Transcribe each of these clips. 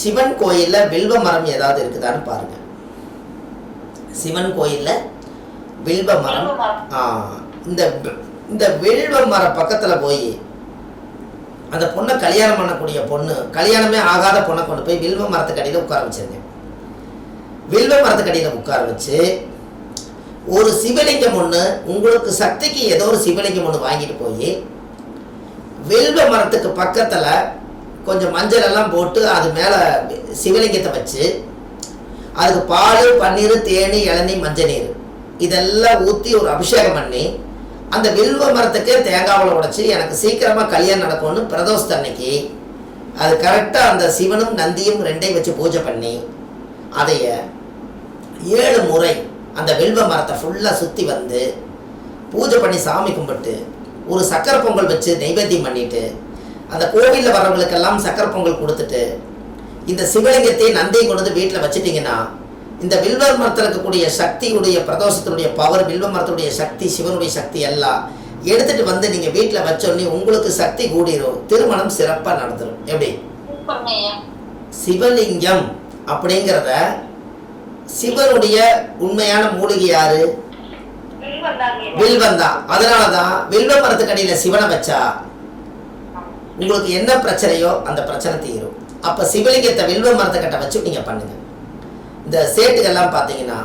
சிவன் கோயிலில் வில்வ மரம் ஏதாவது இருக்குதான்னு பாருங்க. சிவன் கோயிலில் வில்வ மரம். இந்த இந்த வில்வ மர பக்கத்தில் போய் அந்த பொண்ணை கல்யாணம் பண்ணக்கூடிய பொண்ணு கல்யாணமே ஆகாத பொண்ணை கொண்டு போய் வில்வ மரத்துக்கடியில் உட்கார வச்சிருங்க. வில்வ மரத்துக்கடியில் உட்கார வச்சு ஒரு சிவலிங்கம் ஒன்று உங்களுக்கு சக்திக்கு ஏதோ ஒரு சிவலிங்கம் ஒன்று வாங்கிட்டு போய் வில்வ மரத்துக்கு பக்கத்தில் கொஞ்சம் மஞ்சள் எல்லாம் போட்டு அது மேலே சிவலிங்கத்தை வச்சு அதுக்கு பால் பன்னீர் தேனி இளநீ மஞ்சள் நீர் இதெல்லாம் ஊற்றி ஒரு அபிஷேகம் பண்ணி அந்த வில்வ மரத்துக்கே தேங்காவில் உடைச்சி எனக்கு சீக்கிரமாக கல்யாணம் நடக்கும்னு பிரதோஷத்து அன்னைக்கு அது கரெக்டாக அந்த சிவனும் நந்தியும் ரெண்டையும் வச்சு பூஜை பண்ணி அதைய ஏழு முறை அந்த வில்வ மரத்தை ஃபுல்லாக சுற்றி வந்து பூஜை பண்ணி சாமி கும்பிட்டு ஒரு சக்கரை பொங்கல் வச்சு நைவேத்தியம் பண்ணிவிட்டு அந்த கோவிலில் வர்றவங்களுக்கெல்லாம் சக்கரை பொங்கல் கொடுத்துட்டு இந்த சிவலிங்கத்தையும் நந்தியும் கொண்டு வந்து வீட்டில் வச்சுட்டிங்கன்னா இந்த வில்வ மரத்தில் இருக்கக்கூடிய சக்தியுடைய பிரதோஷத்தினுடைய பவர் வில்வ மரத்துடைய சக்தி சிவனுடைய சக்தி எல்லாம் எடுத்துட்டு வந்து நீங்கள் வீட்டில் வச்சோடனே உங்களுக்கு சக்தி கூடிரும். திருமணம் சிறப்பாக நடந்துடும் எப்படி? சிவலிங்கம் அப்படிங்கிறத சிவனுடைய உண்மையான மூலிகை யாரு. வில்வம் தான் அதனால தான் வில்வ மரத்துக்கடியில் சிவனை வச்சா உங்களுக்கு என்ன பிரச்சனையோ அந்த பிரச்சனை தீரும். அப்போ சிவலிங்கத்தை வில்வ மரத்துக்கிட்ட வச்சு நீங்கள் பண்ணுங்க. இந்த சேட்டுகள்லாம் பார்த்தீங்கன்னா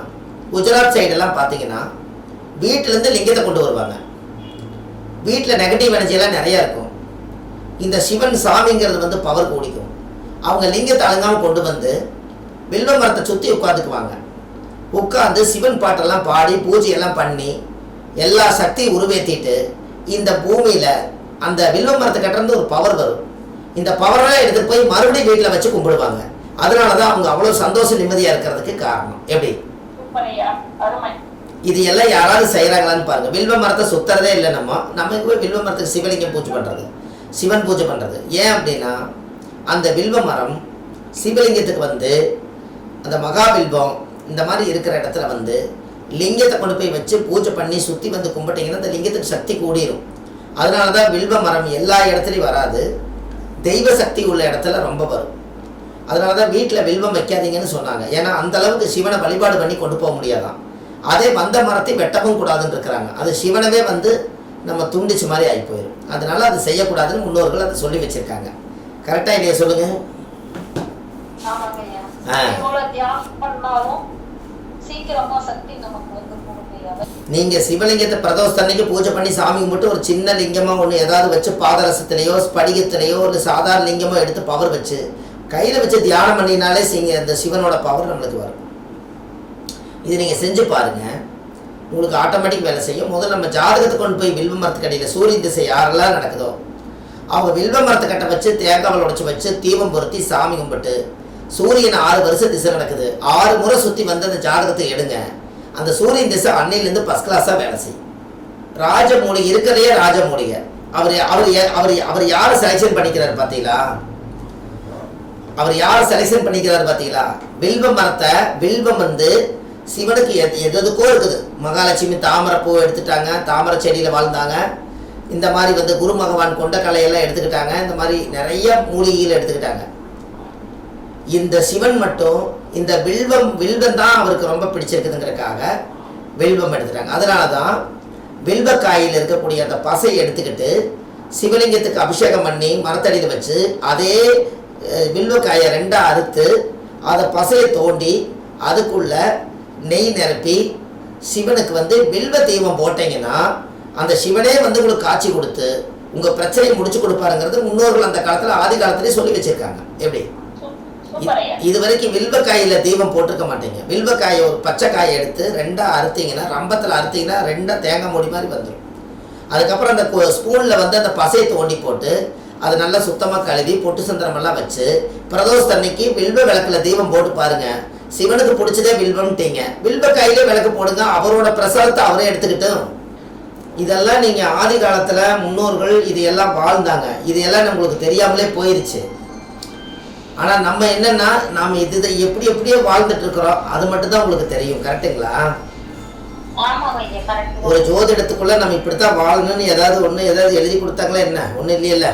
குஜராத் சைடெல்லாம் பார்த்தீங்கன்னா வீட்டிலேருந்து லிங்கத்தை கொண்டு வருவாங்க. வீட்டில் நெகட்டிவ் எனர்ஜியெல்லாம் நிறையா இருக்கும். இந்த சிவன் சாமிங்கிறது வந்து பவர் கூடிக்கும். அவங்க லிங்கத்தை அழுங்காமல் கொண்டு வந்து வில்வ மரத்தை சுற்றி உட்காந்துக்குவாங்க உட்காந்து சிவன் பாட்டெல்லாம் பாடி பூஜையெல்லாம் பண்ணி எல்லா சக்தியும் உருவேற்றிட்டு இந்த பூமியில் அந்த வில்வ மரத்தை கட்டிருந்து ஒரு பவர் வரும். இந்த பவரெல்லாம் எடுத்துட்டு போய் மறுபடியும் வீட்டில் வச்சு கும்பிடுவாங்க. அதனால தான் அவங்க அவ்வளோ சந்தோஷம் நிம்மதியாக இருக்கிறதுக்கு காரணம். எப்படி? இது எல்லாம் யாராவது செய்கிறாங்களான்னு பாருங்க. வில்வ மரத்தை சுத்துறதே இல்லை நம்ம. நம்ம போய் வில்வ மரத்துக்கு சிவலிங்கம் பூஜை பண்ணுறது சிவன் பூஜை பண்ணுறது ஏன் அப்படின்னா அந்த வில்வ மரம் சிவலிங்கத்துக்கு வந்து அந்த மகாபில்பம் இந்த மாதிரி இருக்கிற இடத்துல வந்து லிங்கத்தை கொண்டு போய் வச்சு பூஜை பண்ணி சுற்றி வந்து கும்பிட்டீங்கன்னா அந்த லிங்கத்துக்கு சக்தி கூடிரும். அதனால தான் வில்வ மரம் எல்லா இடத்துலையும் வராது. தெய்வ சக்தி உள்ள இடத்துல ரொம்ப வரும். அதனால தான் வீட்டில் வில்வம் வைக்காதீங்கன்னு சொன்னாங்க. ஏன்னா அந்த அளவுக்கு சிவனை வழிபாடு பண்ணி கொண்டு போக முடியாதாம் அதே வந்த மரத்தை வெட்டவும் கூடாதுன்னு இருக்கிறாங்க. அது சிவனவே வந்து நம்ம துண்டிச்சு மாதிரி ஆகி போயிடும் அதனால அது செய்யக்கூடாதுன்னு முன்னோர்கள் அதை சொல்லி வச்சிருக்காங்க. கரெக்டாக இல்லையா? சொல்லுங்க. ஆ. சீக்கிரமா சக்தி நமக்கு வந்து நீங்கள் சிவலிங்கத்தை பிரதோஷத்தன்னைக்கு பூஜை பண்ணி சாமி கும்பிட்டு ஒரு சின்ன லிங்கமாக ஒன்று ஏதாவது வச்சு பாதரசத்திலேயோ ஸ்படிகத்திலேயோ ஒரு சாதாரண லிங்கமோ எடுத்து பவர் வச்சு கையில் வச்சு தியானம் பண்ணினாலே சிங்க இந்த சிவனோட பவர் நம்மளுக்கு வரும். இது நீங்கள் செஞ்சு பாருங்க. உங்களுக்கு ஆட்டோமேட்டிக் வேலை செய்யும். முதல்ல நம்ம ஜாதகத்தை கொண்டு போய் வில்வ மரத்துக்கடியில் சூரிய திசை யாரெல்லாம் நடக்குதோ அவங்க வில்வ மரத்தை கட்ட வச்சு தேங்காவில் உடச்சி வச்சு தீபம் பொருத்தி சாமி கும்பிட்டு சூரியன் ஆறு வருஷம் திசை நடக்குது. ஆறு முறை சுற்றி வந்து அந்த ஜாதகத்தை எடுங்க. அந்த சூரியன் திசை அன்னையிலேருந்து ஃபஸ்ட் கிளாஸாக வேலை செய்யும். ராஜமூலிகை இருக்கிறதே ராஜமூலிகை. அவர் அவர் யா- அவர் அவர் யாரை செலெக்ஷன் பண்ணிக்கிறார் பார்த்தீங்களா? அவர் யார் செலெக்ஷன் பண்ணிக்கிறார் பார்த்தீங்களா? வில்வ மரத்தை வில்வம் வந்து சிவனுக்கு எது எதுக்கோ இருக்குது. மகாலட்சுமி தாமரை பூ எடுத்துட்டாங்க தாமரை செடியில் வாழ்ந்தாங்க. இந்த மாதிரி வந்து குரு பகவான் கொண்ட கலையெல்லாம் எடுத்துக்கிட்டாங்க. இந்த மாதிரி நிறைய மூலிகைகள் எடுத்துக்கிட்டாங்க. இந்த சிவன் மட்டும் இந்த வில்வம் வில்வம் தான் அவருக்கு ரொம்ப பிடிச்சிருக்குதுங்கிறதுக்காக வில்வம் எடுத்துட்டாங்க. அதனால தான் வில்வக்காயில் இருக்கக்கூடிய அந்த பசையை எடுத்துக்கிட்டு சிவலிங்கத்துக்கு அபிஷேகம் பண்ணி மரத்தடியில் வச்சு அதே வில்வக்காயை ரெண்டாக அறுத்து அதை பசையை தோண்டி அதுக்குள்ள நெய் நிரப்பி சிவனுக்கு வந்து வில்வ தெய்வம் போட்டீங்கன்னா அந்த சிவனே வந்து உங்களுக்கு காட்சி கொடுத்து உங்கள் பிரச்சனையை முடிச்சு கொடுப்பாருங்கிறது முன்னோர்கள் அந்த காலத்தில் ஆதி காலத்திலே சொல்லி வச்சுருக்காங்க. எப்படி? இது வரைக்கும் வில்வக்காயில தீபம் போட்டிருக்க மாட்டீங்க. வில்வக்காயை ஒரு பச்சை காயை எடுத்து ரெண்டா அறுத்தீங்கன்னா ரம்பத்தில் அறுத்தீங்கன்னா ரெண்டா தேங்காய் மூடி மாதிரி வந்துடும் அதுக்கப்புறம் அந்த ஸ்பூனில் ஸ்பூன்ல வந்து அந்த பசையை தோண்டி போட்டு அதை நல்லா சுத்தமாக கழுவி பொட்டு சந்திரமெல்லாம் வச்சு பிரதோஷ அன்னைக்கு வில்வ விளக்குல தீபம் போட்டு பாருங்க. சிவனுக்கு பிடிச்சதே வில்வம்ட்டீங்க. வில்வக்காயிலே விளக்கு போடுங்க. அவரோட பிரசாதத்தை அவரே எடுத்துக்கிட்டும் இதெல்லாம் நீங்கள் ஆதி காலத்தில் முன்னோர்கள் இது எல்லாம் வாழ்ந்தாங்க. இது எல்லாம் நம்மளுக்கு தெரியாமலே போயிருச்சு. ஆனா நம்ம என்னன்னா நாம இது இதை எப்படி எப்படியோ வாழ்ந்துட்டு இருக்கிறோம் அது மட்டும் தான் உங்களுக்கு தெரியும் கரெக்ட்டுங்களா? ஆமாங்க ஐயா கரெக்ட். ஒரு ஜோதிடத்துக்குள்ள நம்ம இப்படித்தான் வாழணும்னு ஏதாவது ஒண்ணு ஏதாவது எழுதி கொடுத்தாங்களா என்ன? ஒண்ணு இல்லையல்ல?